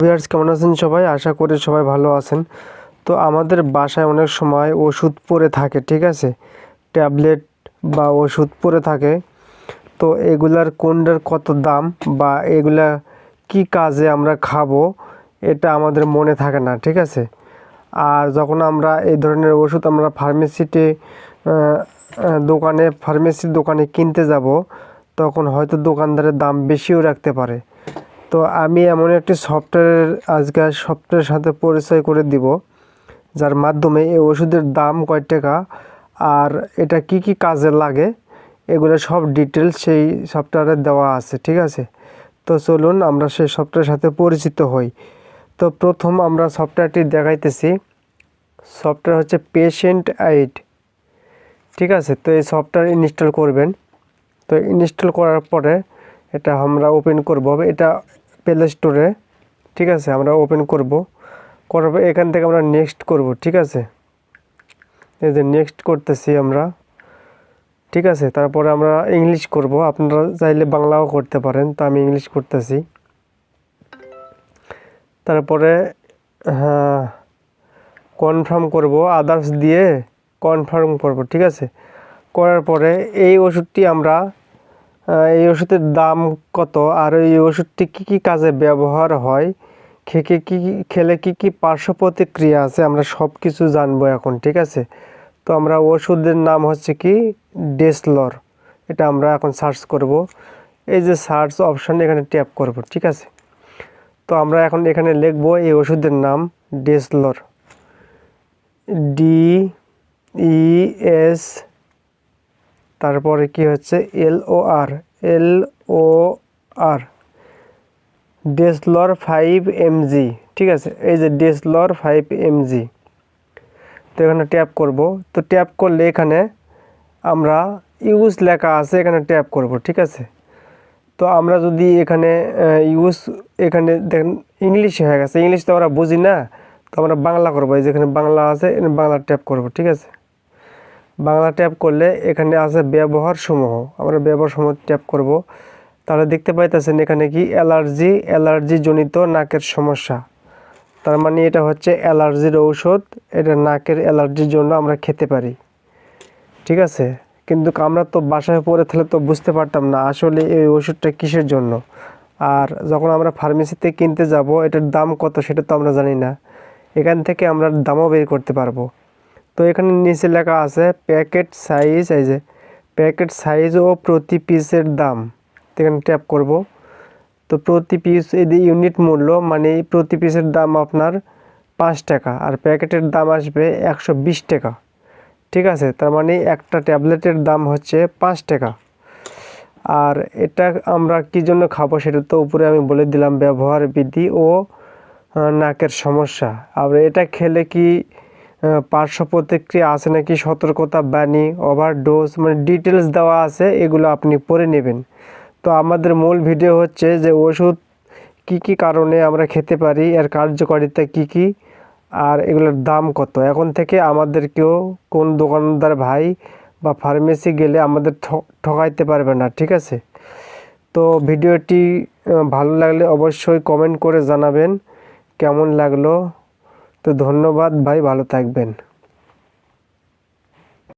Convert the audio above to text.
Viewers কেমন আছেন সবাই? আশা করি সবাই ভালো আছেন। তো আমাদের বাসায় অনেক সময় ওষুধ পড়ে থাকে, ঠিক আছে? ট্যাবলেট বা ওষুধ পড়ে থাকে। তো এগুলার কোনটার কত দাম বা এগুলা কি কাজে আমরা খাব, এটা আমাদের মনে থাকে না, ঠিক আছে? আর যখন আমরা এই ধরনের ওষুধ আমরা ফার্মেসিতে দোকানে ফার্মেসির দোকানে কিনতে যাব, তখন হয়তো দোকানদারের দাম বেশিও রাখতে পারে। তো আমি এমন একটি সফটওয়্যার আজকে সফটওয়্যারের সাথে পরিচয় করে দিব, যার মাধ্যমে এই ওষুধের দাম কয় টাকা আর এটা কি কি কাজে লাগে, এগুলো সব ডিটেলস সেই সফটওয়্যারে দেওয়া আছে, ঠিক আছে? তো চলুন আমরা সেই সফটওয়্যারের সাথে পরিচিত হই। তো প্রথম আমরা সফটওয়্যারটি দেখাইতেছি। সফটওয়্যার হচ্ছে পেশেন্ট আইড ঠিক আছে? তো এই সফটওয়্যার ইনস্টল করবেন। তো ইনস্টল করার পরে এটা আমরা ওপেন করব। এটা প্লে স্টোরে ঠিক আছে, আমরা ওপেন করব। করার পর এখান থেকে আমরা নেক্সট করব, ঠিক আছে? এই যে নেক্সট করতেছি আমরা, ঠিক আছে? তারপরে আমরা ইংলিশ করব। আপনারা চাইলে বাংলাও করতে পারেন, তো আমি ইংলিশ করতেছি। তারপরে হ্যাঁ কনফার্ম করব। আদার্স দিয়ে কনফার্ম করব, ঠিক আছে? করার পরে এই ওষুধটি আমরা এই ওষুধের দাম কত? আর এই ওষুধটি কী কী কাজে ব্যবহার হয়? খেয়ে কী কী খেলে কী কী পার্শ্ব প্রতিক্রিয়া আছে? আমরা সব কিছু জানব এখন, ঠিক আছে? তো আমরা ওষুধের নাম হচ্ছে কি? ডেসলর। এটা আমরা এখন সার্চ করব। এই যে সার্চ অপশান, এখানে ট্যাপ করব, ঠিক আছে? তো আমরা এখন এখানে লিখব এই ওষুধের নাম ডেসলর। ডি ই এস তারপরে কি হচ্ছে? এল ও আর, এল ও আর, ডেসলর ফাইভ এমজি ঠিক আছে? এই যে ডেসলর ফাইভ এমজি তো এখানে ট্যাপ করব। তো ট্যাপ করলে এখানে আমরা ইউজ লেখা আছে, এখানে ট্যাপ করব, ঠিক আছে? তো আমরা যদি এখানে ইউজ এখানে দেখেন, ইংলিশ হয়ে গেছে। ইংলিশ তো আমরা বুঝি না, তো আমরা বাংলা করব। এই যেখানে বাংলা আছে, এখানে বাংলা ট্যাপ করব, ঠিক আছে? বাংলা ট্যাপ করলে এখানে আছে ব্যবহার সমূহ আমরা ব্যবহার সমূহ ট্যাপ করব। তাহলে দেখতে পাইতেছেন এখানে কি অ্যালার্জি অ্যালার্জি জনিত নাকের সমস্যা। তার মানে এটা হচ্ছে অ্যালার্জির ঔষধ, এটা নাকের অ্যালার্জির জন্য আমরা খেতে পারি। ঠিক আছে? কিন্তু আমরা তো বাসায় পড়ে থাকলে তো বুঝতে পারতাম না আসলে এই ওষুধটা কিসের জন্য। আর যখন আমরা ফার্মেসিতে কিনতে যাব, এটার দাম কত সেটা তো আমরা জানি না। এখান থেকে আমরা দামও বের করতে পারব। তো এখানে নিচে লেখা আছে প্যাকেট সাইজ, এই যে প্যাকেট সাইজ ও প্রতি পিসের দাম। এখানে ট্যাপ করব। তো প্রতি পিস এই ইউনিট মূল্য মানে প্রতি পিসের দাম আপনার পাঁচ টাকা আর প্যাকেটের দাম আসবে একশো বিশ টাকা। ঠিক আছে? তার মানে একটা ট্যাবলেটের দাম হচ্ছে পাঁচ টাকা। আর এটা আমরা কি জন্য খাব সেটা তো উপরে আমি বলে দিলাম, ব্যবহার বিধি ও নাকের সমস্যা। আর এটা খেলে কি পার্শ্ব প্রতিক্রিয়া আছে নাকি সতর্কতা বাণী ওভারডোজ মানে ডিটেলস দেওয়া আছে, এগুলো আপনি পড়ে নেবেন। তো আমাদের মূল ভিডিও হচ্ছে যে ওষুধ কি কি কারণে আমরা খেতে পারি, এর কার্যকারিতা কি কি, আর এগুলোর দাম কত। এখন থেকে আমাদেরকেও কোন দোকানদার ভাই বা ফার্মেসি গেলে আমাদের ঠকাইতে পারবে না, ঠিক আছে? তো ভিডিওটি ভালো লাগলে অবশ্যই কমেন্ট করে জানাবেন, কেমন লাগল? তো ধন্যবাদ ভাই ভালো থাকবেন।